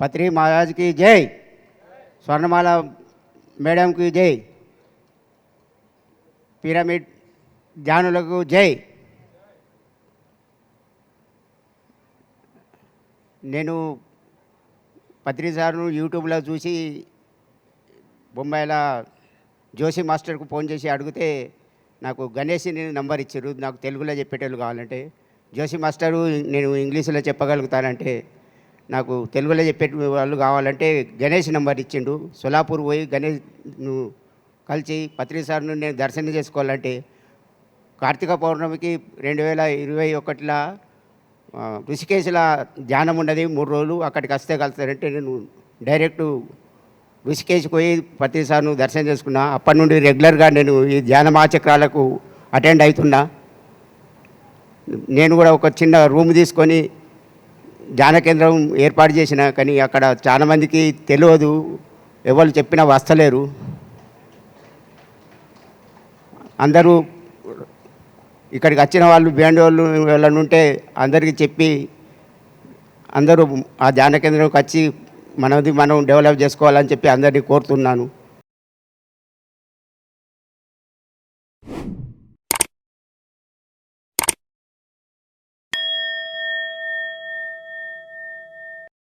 పత్రి మహారాజ్కి జై. స్వర్ణమాల మేడంకి జై. పిరమిడ్ జానులకు జై. నేను పత్రి సార్ను యూట్యూబ్లో చూసి బొంబాయిలో జోషి మాస్టర్కు ఫోన్ చేసి అడిగితే నాకు గణేష్ నంబర్ ఇచ్చారు. నాకు తెలుగులో చెప్పేటోళ్ళు కావాలంటే జోషి మాస్టరు నేను ఇంగ్లీష్లో చెప్పగలుగుతానంటే నాకు తెలుగులో చెప్పే వాళ్ళు కావాలంటే గణేష్ నెంబర్ ఇచ్చిండు. సోలాపూర్ పోయి గణేష్ కలిసి పత్రి సార్ను నేను దర్శనం చేసుకోవాలంటే కార్తీక పౌర్ణమికి రెండు వేల ఇరవై ఒకటిలో ఋషికేశ్ల ధ్యానం ఉన్నది మూడు రోజులు. అక్కడికి వస్తే కలుస్తారంటే నేను డైరెక్ట్ ఋషికేశ్ పోయి ప్రతిసారి దర్శనం చేసుకున్నా. అప్పటి నుండి రెగ్యులర్గా నేను ఈ ధ్యానమాచక్రాలకు అటెండ్ అవుతున్నా. నేను కూడా ఒక చిన్న రూమ్ తీసుకొని ధ్యాన కేంద్రం ఏర్పాటు చేసిన కానీ అక్కడ చాలామందికి తెలియదు. ఎవరు చెప్పినా వస్తలేరు. అందరూ ఇక్కడికి వచ్చిన వాళ్ళు బ్యాండ్ వాళ్ళు వాళ్ళని ఉంటే అందరికీ చెప్పి అందరూ ఆ ధ్యాన కేంద్రంకి వచ్చి మనది మనం డెవలప్ చేసుకోవాలని చెప్పి అందరినీ కోరుతున్నాను.